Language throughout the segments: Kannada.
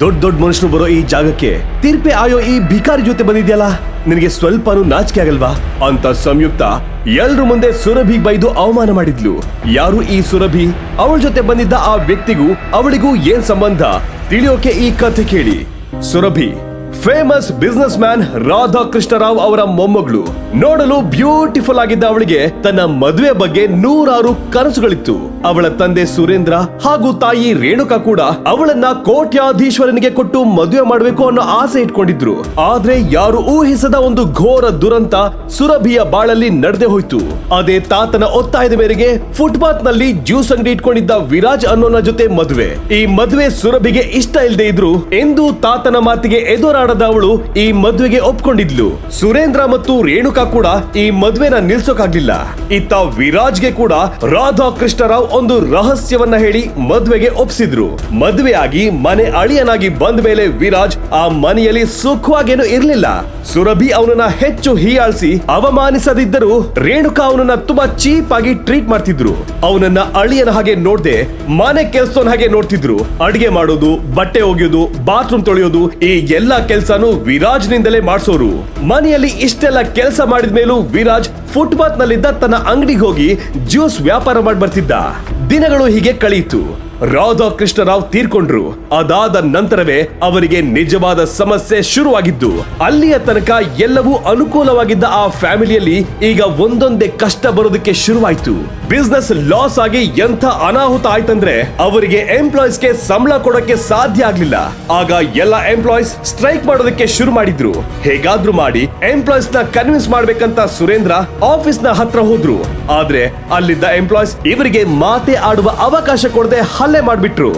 ದೊಡ್ಡ ದೊಡ್ಡ ಮನುಷ್ಯರು ಬರೋ ಈ ಜಾಗಕ್ಕೆ ತೀರ್ಪೆ ಆಯೋ ಈ ಭಿಕಾರಿ ಜೊತೆ ಬಂದಿದ್ಯಲ್ಲ? ನಿನಗೆ ಸ್ವಲ್ಪನೂ ನಾಚಿಕೆ ಆಗಲ್ವಾ? ಅಂತ ಸಂಯುಕ್ತ ಎಲ್ರ ಮುಂದೆ ಸುರಭಿ ಬೈದು ಅವಮಾನ ಮಾಡಿದ್ಲು. ಯಾರು ಈ ಸುರಭಿ? ಅವಳ ಜೊತೆ ಬಂದಿದ್ದ ಆ ವ್ಯಕ್ತಿಗೂ, ಅವಳಿಗೂ ಏನ್ ಸಂಬಂಧ? ತಿಳಿಯೋಕೆ ಈ ಕಥೆ ಕೇಳಿ. Surabhi famous businessman Radha Krishnarao ಅವರ ಮೊಮ್ಮಗಳು. ನೋಡಲು ಬ್ಯೂಟಿಫುಲ್ ಆಗಿದ್ದ ಅವಳಿಗೆ ತನ್ನ ಮದುವೆ ಬಗ್ಗೆ ನೂರಾರು ಕನಸುಗಳಿತ್ತು. ಅವಳ ತಂದೆ ಸುರೇಂದ್ರ ಹಾಗೂ ತಾಯಿ ರೇಣುಕಾ ಕೂಡ ಅವಳನ್ನ ಕೋಟ್ಯಾಧೀಶ್ವರನಿಗೆ ಕೊಟ್ಟು ಮದುವೆ ಮಾಡಬೇಕು ಅನ್ನೋ ಆಸೆ ಇಟ್ಕೊಂಡಿದ್ರು. ಆದ್ರೆ ಯಾರು ಊಹಿಸದ ಒಂದು ಘೋರ ದುರಂತ ಸುರಭಿಯ ಬಾಳಲ್ಲಿ ನಡೆದೇ ಹೋಯ್ತು. ಅದೇ ತಾತನ ಒತ್ತಾಯದ ಮೇರೆಗೆ ಫುಟ್ಪಾತ್ನಲ್ಲಿ ಜ್ಯೂಸ್ ಅಂಗಡಿ ಇಟ್ಕೊಂಡಿದ್ದ ವಿರಾಜ್ ಅನ್ನೋನ ಜೊತೆ ಮದುವೆ. ಈ ಮದುವೆ ಸುರಭಿಗೆ ಇಷ್ಟ ಇಲ್ಲದೆ ಇದ್ರು ಎಂದು ತಾತನ ಮಾತಿಗೆ ಎದುರಾಡದ ಅವಳು ಈ ಮದುವೆಗೆ ಒಪ್ಕೊಂಡಿದ್ಲು. ಸುರೇಂದ್ರ ಮತ್ತು ರೇಣುಕಾ ಕೂಡ ಈ ಮದುವೆನ ನಿಲ್ಸೋಕಾಗ್ಲಿಲ್ಲ. ಇತ್ತ ವಿರಾಜ್ಗೆ ಕೂಡ ರಾಧಾ ಕೃಷ್ಣರಾವ್ ಒಂದು ರಹಸ್ಯವನ್ನ ಹೇಳಿ ಮದ್ವೆಗೆ ಒಪ್ಸಿದ್ರು. ಮದ್ವೆಯಾಗಿ ಮನೆ ಅಳಿಯನಾಗಿ ಬಂದ ಮೇಲೆ ವಿರಾಜ್ ಆ ಮನೆಯಲ್ಲಿ ಸುಖವಾಗೇನು ಇರ್ಲಿಲ್ಲ. ಸುರಭಿ ಅವನನ್ನ ಹೆಚ್ಚು ಹೀಯಾಳಿಸಿ ಅವಮಾನಿಸದಿದ್ದರೂ ರೇಣುಕಾ ಅವನನ್ನ ತುಂಬಾ ಚೀಪ್ ಆಗಿ ಟ್ರೀಟ್ ಮಾಡ್ತಿದ್ರು. ಅವನನ್ನ ಅಳಿಯನ ಹಾಗೆ ನೋಡ್ದೆ ಮನೆ ಕೆಲ್ಸೋನ್ ಹಾಗೆ ನೋಡ್ತಿದ್ರು. ಅಡಿಗೆ ಮಾಡೋದು, ಬಟ್ಟೆ ಒಗೆಯೋದು ಬಾತ್ರೂಮ್ ತೊಳೆಯೋದು, ಈ ಎಲ್ಲಾ ಕೆಲ್ಸನೂ ವಿರಾಜ್ ನಿಂದಲೇ ಮಾಡಿಸೋರು. ಮನೆಯಲ್ಲಿ ಇಷ್ಟೆಲ್ಲ ಕೆಲಸ ಮಾಡಿದ ಮೇಲೂ ವಿರಾಜ್ ಫುಟ್ಪಾತ್ ನಲ್ಲಿದ್ದ ತನ್ನ ಅಂಗಡಿಗೆ ಹೋಗಿ ಜ್ಯೂಸ್ ವ್ಯಾಪಾರ ಮಾಡಿ ಬರ್ತಿದ್ದ ದಿನಗಳು ಹೀಗೆ ಕಳೆಯಿತು. ರಾಧಾ ಕೃಷ್ಣರಾವ್ ತೀರ್ಕೊಂಡ್ರು. ಅದಾದ ನಂತರವೇ ಅವರಿಗೆ ನಿಜವಾದ ಸಮಸ್ಯೆ ಶುರುವಾಗಿದ್ದು, ಅಲ್ಲಿಯ ತನಕ ಎಲ್ಲವೂ ಅನುಕೂಲವಾಗಿದ್ದ ಆ ಫ್ಯಾಮಿಲಿಯಲ್ಲಿ ಈಗ ಒಂದೊಂದೇ ಕಷ್ಟ ಬರೋದಕ್ಕೆ ಶುರುವಾಯ್ತು. ಬಿಸ್ನೆಸ್ ಲಾಸ್ ಆಗಿ ಎಂಥ ಅನಾಹುತ ಆಯ್ತಂದ್ರೆ ಅವರಿಗೆ ಎಂಪ್ಲಾಯ್ಸ್ಗೆ ಸಂಬಳ ಕೊಡಕ್ಕೆ ಸಾಧ್ಯ ಆಗ್ಲಿಲ್ಲ. ಆಗ ಎಲ್ಲ ಎಂಪ್ಲಾಯೀಸ್ ಸ್ಟ್ರೈಕ್ ಮಾಡೋದಕ್ಕೆ ಶುರು ಮಾಡಿದ್ರು. ಹೇಗಾದ್ರೂ ಮಾಡಿ ಎಂಪ್ಲಾಯ್ಸ್ನ ಕನ್ವಿನ್ಸ್ ಮಾಡ್ಬೇಕಂತ ಸುರೇಂದ್ರ ಆಫೀಸ್ನ ಹತ್ರ ಹೋದ್ರು. ಆದ್ರೆ ಅಲ್ಲಿದ್ದ ಎಂಪ್ಲಾಯೀಸ್ ಇವರಿಗೆ ಮಾತೆ ಆಡುವ ಅವಕಾಶ ಕೊಡದೆ ಹಲ್ಲೆ ಮಾಡ್ಬಿಟ್ರು.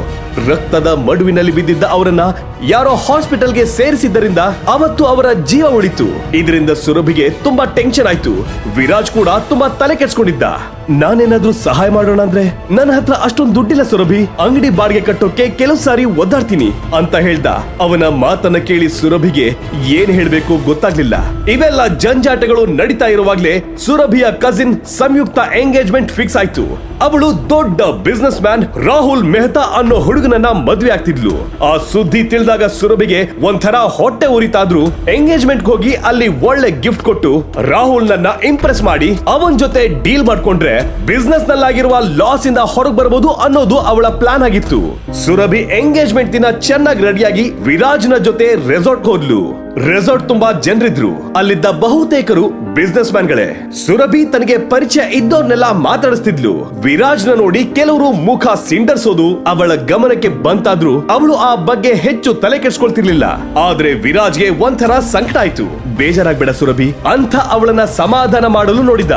ರಕ್ತದ ಮಡುವಿನಲ್ಲಿ ಬಿದ್ದಿದ್ದ ಅವರನ್ನ ಯಾರೋ ಹಾಸ್ಪಿಟಲ್ಗೆ ಸೇರಿಸಿದ್ದರಿಂದ ಅವತ್ತು ಅವರ ಜೀವ ಉಳಿತು. ಇದರಿಂದ ಸುರಭಿಗೆ ತುಂಬಾ ಟೆನ್ಷನ್ ಆಯ್ತು. ವಿರಾಜ್ ಕೂಡ ತುಂಬಾ ತಲೆ ಕೆಡ್ಸ್ಕೊಂಡಿದ್ದ. ನಾನೇನಾದ್ರೂ ಸಹಾಯ ಮಾಡೋಣ ಅಂದ್ರೆ? ನನ್ನ ಹತ್ರ ಅಷ್ಟೊಂದು ದುಡ್ಡಿಲ್ಲ ಸುರಭಿ. ಅಂಗಡಿ ಬಾಡಿಗೆ ಕಟ್ಟೋಕೆ ಕೆಲವು ಸಾರಿ ಒದ್ದಾಡ್ತೀನಿ ಅಂತ ಹೇಳ್ದ. ಅವನ ಮಾತನ್ನ ಕೇಳಿ ಸುರಭಿಗೆ ಏನ್ ಹೇಳ್ಬೇಕು ಗೊತ್ತಾಗ್ಲಿಲ್ಲ. ಇವೆಲ್ಲ ಜಂಜಾಟಗಳು ನಡೀತಾ ಇರುವಾಗ್ಲೇ ಸುರಭಿಯ ಕಸಿನ್ ಸಂಯುಕ್ತ ಎಂಗೇಜ್ಮೆಂಟ್ ಫಿಕ್ಸ್ ಆಯ್ತು. ಅವಳು ದೊಡ್ಡ ಬಿಸ್ನೆಸ್ ಮ್ಯಾನ್ ರಾಹುಲ್ ಮೆಹ್ತಾ ಅನ್ನೋ ಹುಡುಗನನ್ನ ಮದ್ವೆ ಆಗ್ತಿದ್ಲು. ಆ ಸುದ್ದಿ ತಿಳಿದಾಗ ಸುರಭಿಗೆ ಒಂಥರ ಹೊಟ್ಟೆ ಉರಿತಾದ್ರು ಎಂಗೇಜ್ಮೆಂಟ್ ಹೋಗಿ ಅಲ್ಲಿ ಒಳ್ಳೆ ಗಿಫ್ಟ್ ಕೊಟ್ಟು ರಾಹುಲ್ ನನ್ನ ಇಂಪ್ರೆಸ್ ಮಾಡಿ ಅವನ್ ಜೊತೆ ಡೀಲ್ ಮಾಡ್ಕೊಂಡ್ರೆ ಬಿಸ್ನೆಸ್ ನಲ್ಲಾಗಿರುವ ಲಾಸ್ ಇಂದ ಹೊರಗ್ ಬರಬಹುದು ಅನ್ನೋದು ಅವಳ ಪ್ಲಾನ್ ಆಗಿತ್ತು. ಸುರಭಿ ಎಂಗೇಜ್ಮೆಂಟ್ ದಿನ ಚೆನ್ನಾಗಿ ರೆಡಿಯಾಗಿ ವಿರಾಜ್ನ ಜೊತೆ ರೆಸಾರ್ಟ್ ಹೋದ್ಲು. ರೆಸಾರ್ಟ್ ತುಂಬಾ ಜನರಿದ್ರು. ಅಲ್ಲಿದ್ದ ಬಹುತೇಕರು ಬಿಸ್ನೆಸ್ ಮ್ಯಾನ್ಗಳೇ ಸುರಭಿ ತನಗೆ ಪರಿಚಯ ಇದ್ದವ್ರನ್ನೆಲ್ಲ ಮಾತಾಡಿಸ್ತಿದ್ಲು. ನ ನೋಡಿ ಕೆಲವರು ಮುಖ ಸಿಂಡರ್ಸೋದು ಅವಳ ಗಮನಕ್ಕೆ ಬಂತಾದ್ರೂ ಅವಳು ಆ ಬಗ್ಗೆ ಹೆಚ್ಚು ತಲೆ ಕೆಡ್ಸ್ಕೊಳ್ತಿರ್ಲಿಲ್ಲ. ಆದ್ರೆ ವಿರಾಜ್ಗೆ ಒಂಥರ ಸಂಕಟ ಆಯ್ತು. ಬೇಜಾರಾಗ್ಬೇಡ ಸುರಭಿ. ಅಂತ ಅವಳನ್ನ ಸಮಾಧಾನ ಮಾಡಲು ನೋಡಿದ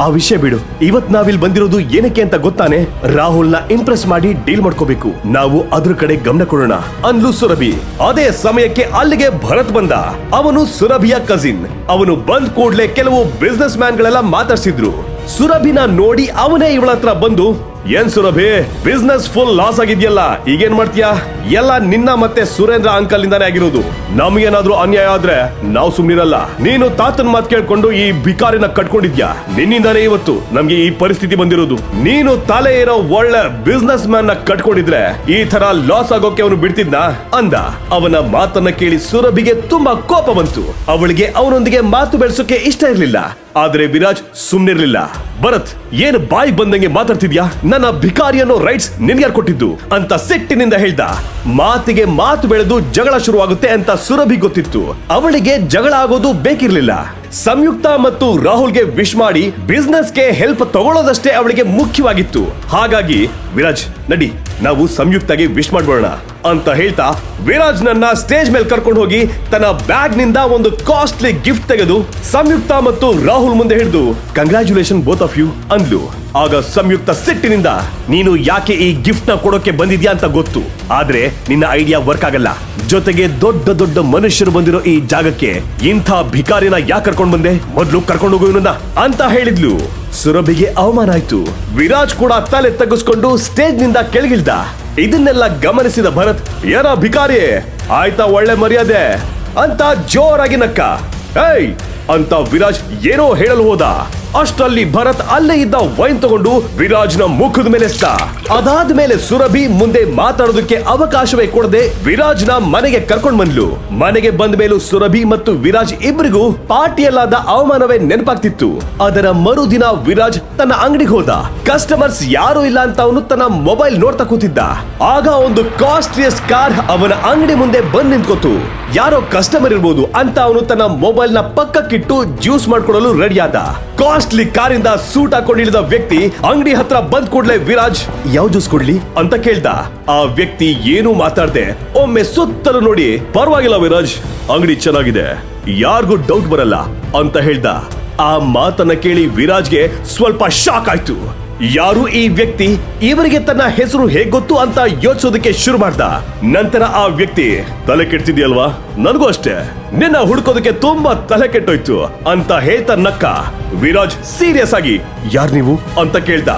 ಆ ವಿಷಯ ಬಿಡು. ಇವತ್ ನಾವಿಲ್ ಬಂದಿರೋದು ಏನಕ್ಕೆ ಅಂತ ಗೊತ್ತಾನೆ? ರಾಹುಲ್ನ ಇಂಪ್ರೆಸ್ ಮಾಡಿ ಡೀಲ್ ಮಾಡ್ಕೋಬೇಕು. ನಾವು ಅದ್ರ ಕಡೆ ಗಮನ ಕೊಡೋಣ. ಅನ್ಲು ಸುರಭಿ. ಅದೇ ಸಮಯಕ್ಕೆ ಅಲ್ಲಿಗೆ ಭರತ್ ಬಂದ. ಅವನು ಸುರಭಿಯ ಕಸಿನ್ ಅವನು ಬಂದ್ ಕೂಡ್ಲೆ ಕೆಲವು ಬಿಸ್ನೆಸ್ ಮ್ಯಾನ್ ಗಳೆಲ್ಲ ಮಾತಾಡ್ಸಿದ್ರು. ಸುರಭಿನ ನೋಡಿ ಅವನೇ ಇವಳ ಬಂದು ಏನ್ ಸುರಭಿ? ಬಿಸ್ನೆಸ್ ಫುಲ್ ಲಾಸ್ ಆಗಿದ್ಯಲ್ಲ, ಈಗೇನ್ ಮಾಡ್ತೀಯಾ? ಎಲ್ಲ ನಿನ್ನ ಮತ್ತೆ ಸುರೇಂದ್ರ ಅಂಕಲ್ ಇಂದಾನೆ ಆಗಿರೋದು. ನಮ್ಗೇನಾದ್ರೂ ಅನ್ಯಾಯ ಆದ್ರೆ ನಾವು ಸುಮ್ನಿರಲ್ಲ. ನೀನು ತಾತನ್ ಮಾತ್ ಕೇಳ್ಕೊಂಡು ಈ ಬಿಕಾರಿನ ಕಟ್ಕೊಂಡಿದ್ಯಾ? ನಿನ್ನಿಂದಾನೇ ಇವತ್ತು ನಮ್ಗೆ ಈ ಪರಿಸ್ಥಿತಿ ಬಂದಿರೋದು. ನೀನು ತಲೆ ಇರೋ ಒಳ್ಳೆ ಬಿಸ್ನೆಸ್ ಮ್ಯಾನ್ ಕಟ್ಕೊಂಡಿದ್ರೆ ಈ ತರ ಲಾಸ್ ಆಗೋಕೆ ಅವನು ಬಿಡ್ತಿದ್ನ? ಅಂದ. ಅವನ ಮಾತನ್ನ ಕೇಳಿ ಸುರಭಿಗೆ ತುಂಬಾ ಕೋಪ ಬಂತು. ಅವಳಿಗೆ ಅವನೊಂದಿಗೆ ಮಾತು ಬೆಳೆಸೋಕೆ ಇಷ್ಟ ಇರ್ಲಿಲ್ಲ. ಆದ್ರೆ ವಿರಾಜ್ ಸುಮ್ನಿರ್ಲಿಲ್ಲ. ಭರತ್, ಏನು ಬಾಯಿ ಬಂದಂಗೆ ಮಾತಾಡ್ತಿದ್ಯಾ? ನನ್ನ ಭಿಕಾರಿ ಅನ್ನೋ ರೈಟ್ಸ್ ನಿನ್ಗ್ಯಾರು ಕೊಟ್ಟಿದ್ದು? ಅಂತ ಸಿಟ್ಟಿನಿಂದ ಹೇಳ್ದ. ಮಾತಿಗೆ ಮಾತು ಬೆಳೆದು ಜಗಳ ಶುರುವಾಗುತ್ತೆ ಅಂತ ಸುರಭಿ ಗೊತ್ತಿತ್ತು. ಅವಳಿಗೆ ಜಗಳ ಆಗೋದು ಬೇಕಿರ್ಲಿಲ್ಲ. ಸಂಯುಕ್ತ ಮತ್ತು ರಾಹುಲ್ಗೆ ವಿಶ್ ಮಾಡಿ ಬಿಸ್ನೆಸ್ಗೆ ಹೆಲ್ಪ್ ತಗೊಳ್ಳೋದಷ್ಟೇ ಅವಳಿಗೆ ಮುಖ್ಯವಾಗಿತ್ತು. ಹಾಗಾಗಿ ವಿರಾಜ್, ನಡಿ, ನಾವು ಸಂಯುಕ್ತಗೆ ವಿಶ್ ಮಾಡ್ಬೋಣ ಅಂತ ಹೇಳ್ತಾ ವಿರಾಜ್ ನನ್ನ ಸ್ಟೇಜ್ ಮೇಲೆ ಕರ್ಕೊಂಡು ಹೋಗಿ ತನ್ನ ಬ್ಯಾಗ್ನಿಂದ ಒಂದು ಕಾಸ್ಟ್ಲಿ ಗಿಫ್ಟ್ ತೆಗೆದು ಸಂಯುಕ್ತ ಮತ್ತು ರಾಹುಲ್ ಮುಂದೆ ಹಿಡಿದು ಕಂಗ್ರಾಚ್ಯುಲೇಷನ್ ಬೋತ್ ಆಫ್ ಯು ಅಂದ್ಲು. ಆಗ ಸಂಯುಕ್ತ ಸಿಟ್ಟಿನಿಂದ, ನೀನು ಯಾಕೆ ಈ ಗಿಫ್ಟ್ನ ಕೊಡೋಕೆ ಬಂದಿದ್ಯಾ ಅಂತ ಗೊತ್ತು. ಆದ್ರೆ ನಿನ್ನ ಐಡಿಯಾ ವರ್ಕ್ ಆಗಲ್ಲ. ಜೊತೆಗೆ ದೊಡ್ಡ ದೊಡ್ಡ ಮನುಷ್ಯರು ಬಂದಿರೋ ಈ ಜಾಗಕ್ಕೆ ಇಂಥ ಭಿಕಾರಿನ ಯಾಕೆ ಕರ್ಕೊಂಡ್ ಬಂದೆ? ಮೊದ್ಲು ಕರ್ಕೊಂಡು ಹೋಗು ಅಂತ ಹೇಳಿದ್ಲು. ಸುರಭಿಗೆ ಅವಮಾನ ಆಯ್ತು. ವಿರಾಜ್ ಕೂಡ ತಲೆ ತಗ್ಗಿಸ್ಕೊಂಡು ಸ್ಟೇಜ್ನಿಂದ ಕೆಳಗಿಳ್ದ. ಇದನ್ನೆಲ್ಲ ಗಮನಿಸಿದ ಭರತ್, ಏನ ಭಿಕಾರಿ, ಆಯ್ತಾ ಒಳ್ಳೆ ಮರ್ಯಾದೆ ಅಂತ ಜೋರಾಗಿ ನಕ್ಕ. ಏಯ್ ಅಂತ ವಿರಾಜ್ ಏನೋ ಹೇಳಲು ಹೋದ. ಅಷ್ಟರಲ್ಲಿ ಭರತ್ ಅಲ್ಲೇ ಇದ್ದ ವೈನ್ ತಗೊಂಡು ವಿರಾಜ್ನ ಮುಖದ ಮೇಲೆ ಅದಾದ ಮೇಲೆ ಸುರಭಿ ಮುಂದೆ ಮಾತಾಡೋದಕ್ಕೆ ಅವಕಾಶವೇ ಕೊಡದೆ ವಿರಾಜ್ನ ಮನೆಗೆ ಕರ್ಕೊಂಡು ಬಂದ್ಲು. ಮನೆಗೆ ಬಂದ ಮೇಲೂ ಸುರಭಿ ಮತ್ತು ವಿರಾಜ್ ಇಬ್ಬರಿಗೂ ಪಾರ್ಟಿಯಲ್ಲಾದ ಅವಮಾನವೇ ನೆನಪಾಗ್ತಿತ್ತು. ಅದರ ಮರುದಿನ ವಿರಾಜ್ ತನ್ನ ಅಂಗಡಿಗೆ ಹೋದ. ಕಸ್ಟಮರ್ಸ್ ಯಾರು ಇಲ್ಲ ಅಂತ ಅವನು ತನ್ನ ಮೊಬೈಲ್ ನೋಡ್ತಾ ಕೂತಿದ್ದ. ಆಗ ಒಂದು ಕಾಸ್ಟ್ಲಿಯಸ್ಟ್ ಕಾರ್ ಅವನ ಅಂಗಡಿ ಮುಂದೆ ಬಂದ್ ನಿಂತ್ಕೋತು. ಯಾರೋ ಕಸ್ಟಮರ್ ಇರ್ಬೋದು ಅಂತ ಅವನು ತನ್ನ ಮೊಬೈಲ್ನ ಪಕ್ಕಕ್ಕಿಟ್ಟು ಜ್ಯೂಸ್ ಮಾಡ್ಕೊಡಲು ರೆಡಿ ಆದ. ಕಾಸ್ಟ್ಲಿ ಕಾರಿಂದ ಸೂಟ್ ಹಾಕೊಂಡು ಇಳಿದ ವ್ಯಕ್ತಿ ಅಂಗಡಿ ಹತ್ರ ಬಂದ್ ಕೂಡ್ಲೆ, ವಿರಾಜ್, ಯಾವ ಜ್ಯೂಸ್ ಕೊಡ್ಲಿ? ಅಂತ ಕೇಳ್ದ. ಆ ವ್ಯಕ್ತಿ ಏನು ಮಾತಾಡ್ದೆ, ಒಮ್ಮೆ ಸುತ್ತಲೂ ನೋಡಿ. ಪರವಾಗಿಲ್ಲ ವಿರಾಜ್, ಅಂಗಡಿ ಚೆನ್ನಾಗಿದೆ, ಯಾರಿಗೂ ಡೌಟ್ ಬರಲ್ಲ, ಅಂತ ಹೇಳ್ದ. ಆ ಮಾತನ್ನ ಕೇಳಿ ವಿರಾಜ್ಗೆ ಸ್ವಲ್ಪ ಶಾಕ್ ಆಯ್ತು. ಯಾರು ಈ ವ್ಯಕ್ತಿ, ಇವರಿಗೆ ತನ್ನ ಹೆಸರು ಹೇಗ್ ಗೊತ್ತು? ಅಂತ ಯೋಚಿಸೋದಕ್ಕೆ ಶುರು ಮಾಡ್ದ. ನಂತರ ಆ ವ್ಯಕ್ತಿ, ತಲೆ ಕೆಡ್ತಿದ್ಯಲ್ವಾ? ನನಗೂ ಅಷ್ಟೇ. ನಿನ್ನ ಹುಡ್ಕೋದಕ್ಕೆ ತುಂಬಾ ತಲೆ ಕೆಟ್ಟೋಯ್ತು ಅಂತ ಹೇಳ್ತ ನಕ್ಕ. ವಿರಾಜ್ ಸೀರಿಯಸ್ ಆಗಿ, ಯಾರ್ ನೀವು? ಅಂತ ಕೇಳ್ದ.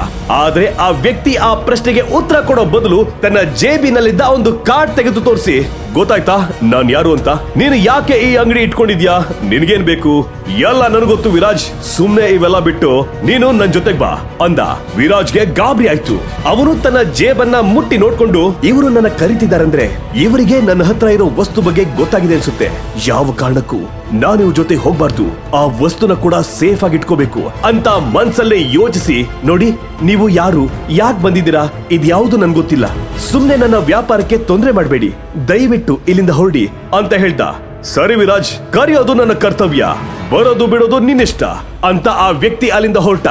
ಆದ್ರೆ ಆ ವ್ಯಕ್ತಿ ಆ ಪ್ರಶ್ನೆಗೆ ಉತ್ತರ ಕೊಡೋ ಬದಲು ತನ್ನ ಜೇಬಿನಲ್ಲಿದ್ದ ಒಂದು ಕಾರ್ಡ್ ತೆಗೆದು ತೋರಿಸಿ. ಗೊತ್ತಾಯ್ತಾ? ನಾನ್ ಯಾರು ಅಂತ? ನೀನು ಯಾಕೆ ಈ ಅಂಗಡಿ ಇಟ್ಕೊಂಡಿದ್ಯಾ? ನಿನ್ಗೇನ್ ಬೇಕು? ಎಲ್ಲ ನನಗೊತ್ತು ವಿರಾಜ್. ಸುಮ್ನೆ ಇವೆಲ್ಲ ಬಿಟ್ಟು ನೀನು ನನ್ ಜೊತೆಗ್ ಬಾ, ಅಂದ. ವಿರಾಜ್ಗೆ ಗಾಬರಿ ಆಯ್ತು. ಅವನು ತನ್ನ ಜೇಬನ್ನ ಮುಟ್ಟಿ ನೋಡ್ಕೊಂಡು, ಇವರು ನನ್ನ ಕರಿತಿದಾರಂದ್ರೆ ಇವರಿಗೆ ನನ್ನ ಹತ್ರ ಇರೋ ವಸ್ತು ಬಗ್ಗೆ ಗೊತ್ತಾಗಿದೆ ಅನ್ಸುತ್ತೆ ಯಾವ ಕಾರಣಕ್ಕೂ? ನಾನು ಇವ್ರ ಜೊತೆ ಹೋಗ್ಬಾರ್ದು. ಆ ವಸ್ತುನ ಕೂಡ ಸೇಫ್ ಆಗಿ ಇಟ್ಕೋಬೇಕು. ಅಂತ ಮನ್ಸಲ್ಲೇ ಯೋಚಿಸಿ. ನೋಡಿ, ನೀವು ಯಾರು? ಯಾಕೆ ಬಂದಿದ್ದೀರಾ? ಇದ್ಯಾವುದು ನನ್ ಗೊತ್ತಿಲ್ಲ. ಸುಮ್ನೆ ನನ್ನ ವ್ಯಾಪಾರಕ್ಕೆ ತೊಂದರೆ ಮಾಡಬೇಡಿ. ದಯವಿಟ್ಟು ಇಲ್ಲಿಂದ ಹೊರಡಿ ಅಂತ ಹೇಳ್ದ. ಸರಿ ವಿರಾಜ್ ಕರೆಯೋದು ನನ್ನ ಕರ್ತವ್ಯ. ಬರೋದು ಬಿಡೋದು ನಿನ್ನಿಷ್ಟ ಅಂತ ಆ ವ್ಯಕ್ತಿ ಅಲ್ಲಿಂದ ಹೊರಟ.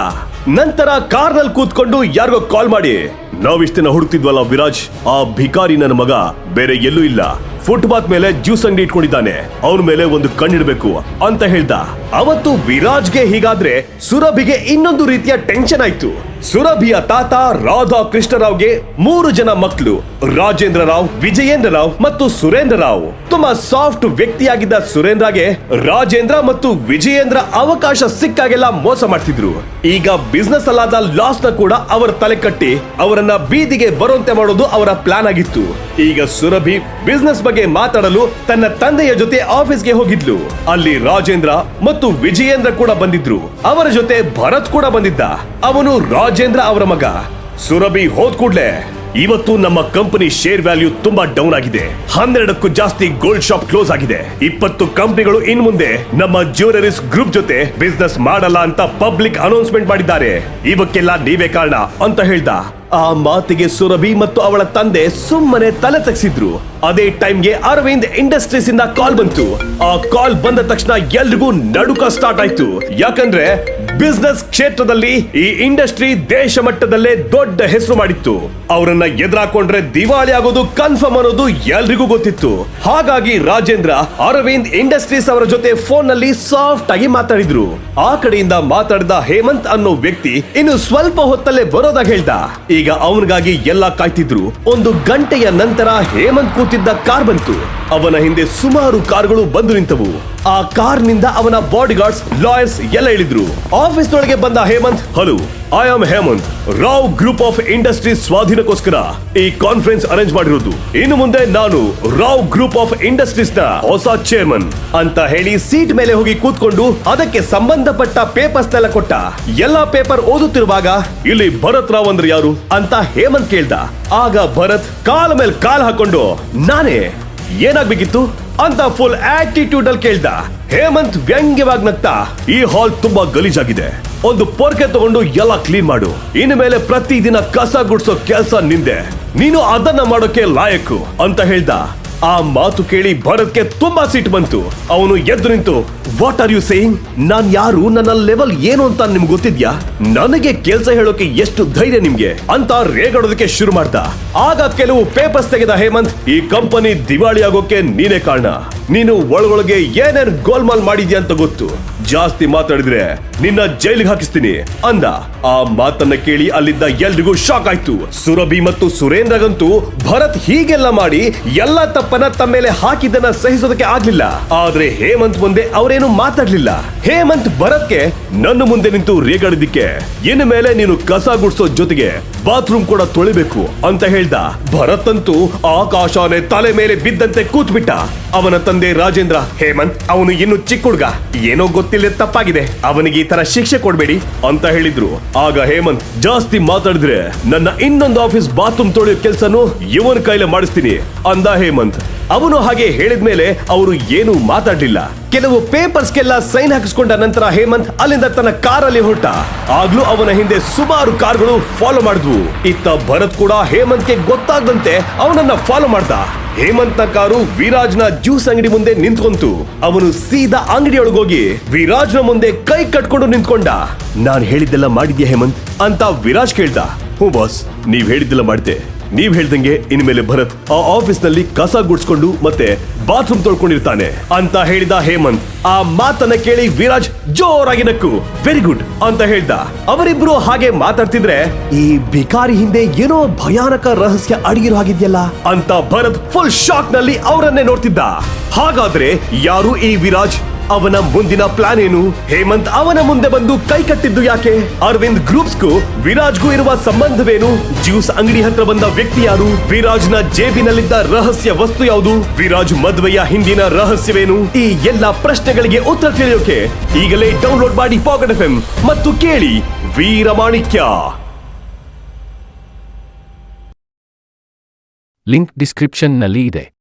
ನಂತರ ಕಾರ್ನಲ್ಲಿ ಕೂತ್ಕೊಂಡು ಯಾರಿಗೋ ಕಾಲ್ ಮಾಡಿ. ನಾವಿಷ್ಟನ್ನ ಹುಡುಕ್ತಿದ್ವಲ್ಲ ವಿರಾಜ್? ಆ ಭಿಕಾರಿ ನನ್ನ ಮಗ. ಬೇರೆ ಎಲ್ಲೂ ಇಲ್ಲ. ಫುಟ್ಪಾತ್ ಮೇಲೆ ಜ್ಯೂಸ್ ಅಂಗಡಿ ಇಟ್ಕೊಂಡಿದ್ದಾನೆ. ಅವನ ಮೇಲೆ ಒಂದು ಕಣ್ಣಿಡ್ಬೇಕು ಅಂತ ಹೇಳ್ದ. ಅವತ್ತು ವಿರಾಜ್ಗೆ ಹೀಗಾದ್ರೆ ಸುರಭಿಗೆ ಇನ್ನೊಂದು ರೀತಿಯ ಟೆನ್ಷನ್ ಆಯ್ತು. ಸುರಭಿಯ ತಾತ ರಾಧಾ ಕೃಷ್ಣರಾವ್ಗೆ ಮೂರು ಜನ ಮಕ್ಕಳು ರಾಜೇಂದ್ರ ರಾವ್ ವಿಜಯೇಂದ್ರ ರಾವ್ ಮತ್ತು ಸುರೇಂದ್ರ ರಾವ್ ತುಂಬಾ ಸಾಫ್ಟ್ ವ್ಯಕ್ತಿಯಾಗಿದ್ದ ಸುರೇಂದ್ರಗೆ ರಾಜೇಂದ್ರ ಮತ್ತು ವಿಜಯೇಂದ್ರ ಅವಕಾಶ ಸಿಕ್ಕಾಗೆಲ್ಲ ಮೋಸ ಮಾಡ್ತಿದ್ರು. ಈಗ ಬಿಸ್ನೆಸ್ ಅಲ್ಲಾದ ಲಾಸ್ನ ಕೂಡ ಅವರ ತಲೆ ಕಟ್ಟಿ ಅವರನ್ನ ಬೀದಿಗೆ ಬರುವಂತೆ ಮಾಡೋದು ಅವರ ಪ್ಲಾನ್ ಆಗಿತ್ತು. ಈಗ ಸುರಭಿ ಬಿಸ್ನೆಸ್ ಬಗ್ಗೆ ಮಾತಾಡಲು ತನ್ನ ತಂದೆಯ ಜೊತೆ ಆಫೀಸ್ಗೆ ಹೋಗಿದ್ಲು. ಅಲ್ಲಿ ರಾಜೇಂದ್ರ ಮತ್ತು ವಿಜಯೇಂದ್ರ ಕೂಡ ಬಂದಿದ್ರು. ಅವರ ಜೊತೆ ಭರತ್ ಕೂಡ ಬಂದಿದ್ದ. ಅವನು ರಾಜೇಂದ್ರ ಅವರ ಮಗ. ಸುರಭಿ ಹೋದ್ ಕೂಡ್ಲೆ ಇವತ್ತು ನಮ್ಮ ಕಂಪನಿ ಶೇರ್ ವ್ಯಾಲ್ಯೂ ತುಂಬಾ ಡೌನ್ ಆಗಿದೆ. ಹನ್ನೆರಡಕ್ಕೂ ಜಾಸ್ತಿ ಗೋಲ್ಡ್ ಶಾಪ್ ಕ್ಲೋಸ್ ಆಗಿದೆ. ಇಪ್ಪತ್ತು ಕಂಪನಿಗಳು ಇನ್ ಮುಂದೆ ನಮ್ಮ ಜ್ಯುವೆಲರೀಸ್ ಗ್ರೂಪ್ ಜೊತೆ ಬಿಸ್ನೆಸ್ ಮಾಡಲ್ಲ ಅಂತ ಪಬ್ಲಿಕ್ ಅನೌನ್ಸ್ಮೆಂಟ್ ಮಾಡಿದ್ದಾರೆ. ಇವಕ್ಕೆಲ್ಲ ನೀವೇ ಕಾರಣ ಅಂತ ಹೇಳ್ದ. ಆ ಮಾತಿಗೆ ಸುರಭಿ ಮತ್ತು ಅವಳ ತಂದೆ ಸುಮ್ಮನೆ ತಲೆ ತಗ್ಸಿದ್ರು. ಅದೇ ಟೈಮ್ಗೆ ಅರವಿಂದ್ ಇಂಡಸ್ಟ್ರೀಸ್ ಇಂದ ಕಾಲ್ ಬಂತು. ಆ ಕಾಲ್ ಬಂದ ತಕ್ಷಣ ಎಲ್ರಿಗೂ ನಡುಕ ಸ್ಟಾರ್ಟ್ ಆಯ್ತು. ಯಾಕಂದ್ರೆ ಬಿಸ್ನೆಸ್ ಕ್ಷೇತ್ರದಲ್ಲಿ ಈ ಇಂಡಸ್ಟ್ರಿ ದೇಶ ಮಟ್ಟದಲ್ಲೇ ದೊಡ್ಡ ಹೆಸರು ಮಾಡಿತ್ತು. ಅವರನ್ನ ಎದುರಾಕೊಂಡ್ರೆ ದಿವಾಳಿ ಆಗೋದು ಕನ್ಫರ್ಮ್ ಅನ್ನೋದು ಎಲ್ರಿಗೂ ಗೊತ್ತಿತ್ತು. ಹಾಗಾಗಿ ರಾಜೇಂದ್ರ ಅರವಿಂದ್ ಇಂಡಸ್ಟ್ರೀಸ್ ಅವರ ಜೊತೆ ಫೋನ್ನಲ್ಲಿ ಸಾಫ್ಟ್ ಆಗಿ ಮಾತಾಡಿದ್ರು. ಆ ಕಡೆಯಿಂದ ಮಾತಾಡಿದ ಹೇಮಂತ್ ಅನ್ನೋ ವ್ಯಕ್ತಿ ಇನ್ನು ಸ್ವಲ್ಪ ಹೊತ್ತಲ್ಲೇ ಬರೋದಾಗ ಹೇಳ್ದ. ಈಗ ಅವನಿಗಾಗಿ ಎಲ್ಲ ಕಾಯ್ತಿದ್ರು. ಒಂದು ಗಂಟೆಯ ನಂತರ ಹೇಮಂತ್ ಕೂತಿದ್ದ ಕಾರ್ ಬಂತು. ಅವನ ಹಿಂದೆ ಸುಮಾರು ಕಾರ್ಗಳು ಬಂದು ನಿಂತವು. ಆ ಕಾರ್ನಿಂದ ಅವನ ಬಾಡಿ ಗಾರ್ಡ್ಸ್ ಲಾಯರ್ಸ್ ಎಲ್ಲ ಇಳಿದ್ರು. ಆಫೀಸ್ ನೊಳಗೆ ಬಂದ Hemanth, hello I am Hemanth, Rao group of industries ಸ್ವಾಧೀನಕ್ಕೋಸ್ಕರ ಈ ಕಾನ್ಫರೆನ್ಸ್ ಅರೇಂಜ್ ಮಾಡಿರೋದು. ಇನ್ನು ಮುಂದೆ ನಾನು ರಾವ್ ಗ್ರೂಪ್ ಆಫ್ ಇಂಡಸ್ಟ್ರೀಸ್ನ ಹೊಸ ಚೇರ್ಮನ್ ಅಂತ ಹೇಳಿ ಸೀಟ್ ಮೇಲೆ ಹೋಗಿ ಕೂತ್ಕೊಂಡು ಅದಕ್ಕೆ ಸಂಬಂಧಪಟ್ಟ ಪೇಪರ್ಸ್ ನೆಲ್ಲ ಕೊಟ್ಟ. ಎಲ್ಲಾ ಪೇಪರ್ ಓದುತ್ತಿರುವಾಗ, ಇಲ್ಲಿ ಭರತ್ ರಾವ್ ಅಂದ್ರೆ ಯಾರು? ಅಂತ ಹೇಮಂತ್ ಕೇಳ್ದ. ಆಗ ಭರತ್ ಕಾಲ ಮೇಲೆ ಕಾಲ್ ಹಾಕೊಂಡು, ನಾನೇ, ಏನಾಗ್ಬೇಕಿತ್ತು? ಅಂತ ಫುಲ್ ಆಟಿಟ್ಯೂಡ್ ಅಲ್ಲಿ ಕೇಳ್ದ. ಹೇಮಂತ್ ವ್ಯಂಗ್ಯವಾಗಿ ನಗ್ತಾ, ಈ ಹಾಲ್ ತುಂಬಾ ಗಲೀಜಾಗಿದೆ. ಒಂದು ಪೊರ್ಕೆ ತಗೊಂಡು ಎಲ್ಲ ಕ್ಲೀನ್ ಮಾಡು. ಇನ್ನು ಮೇಲೆ ಪ್ರತಿದಿನ ಕಸ ಗುಡ್ಸೋ ಕೆಲಸ ನಿಂದೆ. ನೀನು ಅದನ್ನ ಮಾಡೋಕೆ ಲಾಯಕ್ಕು ಅಂತ ಹೇಳ್ದ. ಆ ಮಾತು ಕೇಳಿ ಭರತ್ಗೆ ತುಂಬಾ ಸಿಟ್ಟು ಬಂತು. ಅವನು ಎದ್ದು ನಿಂತು ವಾಟ್ ಆರ್ ಯು ಸೇಯಿಂಗ್ ನಾನ್ ಯಾರು? ನನ್ನ ಲೆವೆಲ್ ಏನು ಅಂತ ನಿಮ್ಗೆ ಗೊತ್ತಿದ್ಯಾ? ನನಗೆ ಕೆಲಸ ಹೇಳೋಕೆ ಎಷ್ಟು ಧೈರ್ಯ ನಿಮ್ಗೆ? ಅಂತ ರೇಗಾಡೋದಕ್ಕೆ ಶುರು ಮಾಡ್ದ. ಆಗ ಕೆಲವು ಪೇಪರ್ಸ್ ತೆಗೆದ ಹೇಮಂತ್, ಈ ಕಂಪನಿ ದಿವಾಳಿ ಆಗೋಕೆ ನೀನೇ ಕಾರಣ. ನೀನು ಒಳಗೊಳಗೆ ಏನೇನ್ ಗೋಲ್ಮಾಲ್ ಮಾಡಿದ್ಯಾ ಅಂತ ಗೊತ್ತು. ಜಾಸ್ತಿ ಮಾತಾಡಿದ್ರೆ ನಿನ್ನ ಜೈಲಿಗೆ ಹಾಕಿಸ್ತೀನಿ ಅಂದ. ಆ ಮಾತನ್ನ ಕೇಳಿ ಅಲ್ಲಿದ್ದ ಎಲ್ರಿಗೂ ಶಾಕ್ ಆಯ್ತು. ಸುರಭಿ ಮತ್ತು ಸುರೇಂದ್ರಗಂತೂ ಭರತ್ ಹೀಗೆಲ್ಲ ಮಾಡಿ ಎಲ್ಲಾ ತಪ್ಪನ್ನ ತಮ್ಮ ಮೇಲೆ ಹಾಕಿದ್ದನ್ನ ಸಹಿಸೋದಕ್ಕೆ ಆಗ್ಲಿಲ್ಲ. ಆದ್ರೆ ಹೇಮಂತ್ ಮುಂದೆ ಅವರೇನು ಮಾತಾಡ್ಲಿಲ್ಲ. ಹೇಮಂತ್ ಭರತ್ಗೆ, ನನ್ನ ಮುಂದೆ ನಿಂತು ರೇಗಾಡಿದ್ದಕ್ಕೆ ಇನ್ನು ಮೇಲೆ ನೀನು ಕಸ ಗುಡ್ಸೋ ಜೊತೆಗೆ ಬಾತ್ರೂಮ್ ಕೂಡ ತೊಳಿಬೇಕು ಅಂತ ಹೇಳ್ದ. ಭರತ್ ಅಂತೂ ಆಕಾಶನೇ ತಲೆ ಮೇಲೆ ಬಿದ್ದಂತೆ ಕೂತ್ಬಿಟ್ಟ. ಅವನ ತಂದೆ ರಾಜೇಂದ್ರ, ಹೇಮಂತ್, ಅವನು ಇನ್ನು ಚಿಕ್ಕ ಹುಡ್ಗ. ಏನೋ ಗೊತ್ತಿಲ್ಲ ಮಾಡ್ತಿಲ್ಲ ತಪ್ಪಾಗಿದೆ. ಅವನಿಗೆ ಈ ತರ ಶಿಕ್ಷೆ ಕೊಡ್ಬೇಡಿ ಅಂತ ಹೇಳಿದ್ರು. ಆಗ ಹೇಮಂತ್, ಜಾಸ್ತಿ ಮಾತಾಡಿದ್ರೆ ನನ್ನ ಇನ್ನೊಂದು ಆಫೀಸ್ ಬಾತ್ರೂಮ್ ತೊಳೆಯೋ ಕೆಲ್ಸನು ಇವನ್ ಕೈಲೇ ಮಾಡಿಸ್ತೀನಿ ಅಂದ ಹೇಮಂತ್. ಅವನು ಹಾಗೆ ಹೇಳಿದ್ಮೇಲೆ ಅವರು ಏನು ಮಾತಾಡ್ಲಿಲ್ಲ. ಕೆಲವು ಪೇಪರ್ಸ್ಗೆಲ್ಲ ಸೈನ್ ಹಾಕಿಸ್ಕೊಂಡ ನಂತರ ಹೇಮಂತ್ ಅಲ್ಲಿಂದ ತನ್ನ ಕಾರಲ್ಲಿ ಹೊರಟ. ಆಗ್ಲೂ ಅವನ ಹಿಂದೆ ಸುಮಾರು ಕಾರ್ಗಳು ಫಾಲೋ ಮಾಡಿದ್ವು. ಇತ್ತ ಭರತ್ ಕೂಡ ಹೇಮಂತ್ಗೆ ಗೊತ್ತಾಗದಂತೆ ಅವನನ್ನ ಫಾಲೋ ಮಾಡ್ದ. ಹೇಮಂತ್ನ ಕಾರು ವಿರಾಜ್ನ ಜ್ಯೂಸ್ ಅಂಗಡಿ ಮುಂದೆ ನಿಂತ್ಕೊಂತು. ಅವನು ಸೀದಾ ಅಂಗಡಿಯೊಳಗೋಗಿ ವಿರಾಜ್ನ ಮುಂದೆ ಕೈ ಕಟ್ಕೊಂಡು ನಿಂತ್ಕೊಂಡ. ನಾನ್ ಹೇಳಿದ್ದೆಲ್ಲ ಮಾಡಿದ್ಯಾ ಹೇಮಂತ್? ಅಂತ ವಿರಾಜ್ ಕೇಳ್ದ. ಹ್ಞೂ ಬಾಸ್, ನೀವ್ ಹೇಳಿದ್ದೆಲ್ಲ ಮಾಡ್ದೆ. ನೀವ್ ಹೇಳ್ದಂಗೆ ಇನ್ಮೇಲೆ ಭರತ್ ಆ ಆಫೀಸ್ನಲ್ಲಿ ಕಸ ಗುಡ್ಸ್ಕೊಂಡು ಮತ್ತೆ ಬಾತ್ರೂಮ್ ತೊಳ್ಕೊಂಡಿರ್ತಾನೆ ಅಂತ ಹೇಳಿದ ಹೇಮಂತ್, ಆ ಮಾತನ್ನ ಕೇಳಿ ವಿರಾಜ್ ಜೋರಾಗಿ ನಕ್ಕು. ವೆರಿ ಗುಡ್ ಅಂತ ಹೇಳ್ದ. ಅವರಿಬ್ರು ಹಾಗೆ ಮಾತಾಡ್ತಿದ್ರೆ, ಈ ಭಿಕಾರಿ ಹಿಂದೆ ಏನೋ ಭಯಾನಕ ರಹಸ್ಯ ಅಡಗಿರೋ ಆಗಿದ್ಯಲ್ಲ ಅಂತ ಭರತ್ ಫುಲ್ ಶಾಕ್ನಲ್ಲಿ ಅವರನ್ನೇ ನೋಡ್ತಿದ್ದ. ಹಾಗಾದ್ರೆ ಯಾರು ಈ ವಿರಾಜ್? ಅವನ ಮುಂದಿನ ಪ್ಲಾನ್ ಏನು? ಹೇಮಂತ್ ಅವನ ಮುಂದೆ ಬಂದು ಕೈ ಕಟ್ಟಿದ್ದು ಯಾಕೆ? ಅರವಿಂದ್ ಗ್ರೂಪ್ಸ್ಗೂ ವಿರಾಜ್ಗೂ ಇರುವ ಸಂಬಂಧವೇನು? ಜ್ಯೂಸ್ ಅಂಗಡಿ ಹತ್ರ ಬಂದ ವ್ಯಕ್ತಿ ಯಾರು? ವಿರಾಜ್ನ ಜೇಬಿನಲ್ಲಿದ್ದ ರಹಸ್ಯ ವಸ್ತು ಯಾವುದು? ವಿರಾಜ್ ಮದುವೆಯ ಹಿಂದಿನ ರಹಸ್ಯವೇನು? ಈ ಎಲ್ಲ ಪ್ರಶ್ನೆಗಳಿಗೆ ಉತ್ತರ ತಿಳಿಯೋಕೆ ಈಗಲೇ ಡೌನ್ಲೋಡ್ ಮಾಡಿ ಪಾಕೆಟ್ ಎಫ್ ಮತ್ತು ಕೇಳಿ ವೀರಮಾಣಿಕ್ಯ. ಲಿಂಕ್ ಡಿಸ್ಕ್ರಿಪ್ಷನ್ನಲ್ಲಿ ಇದೆ.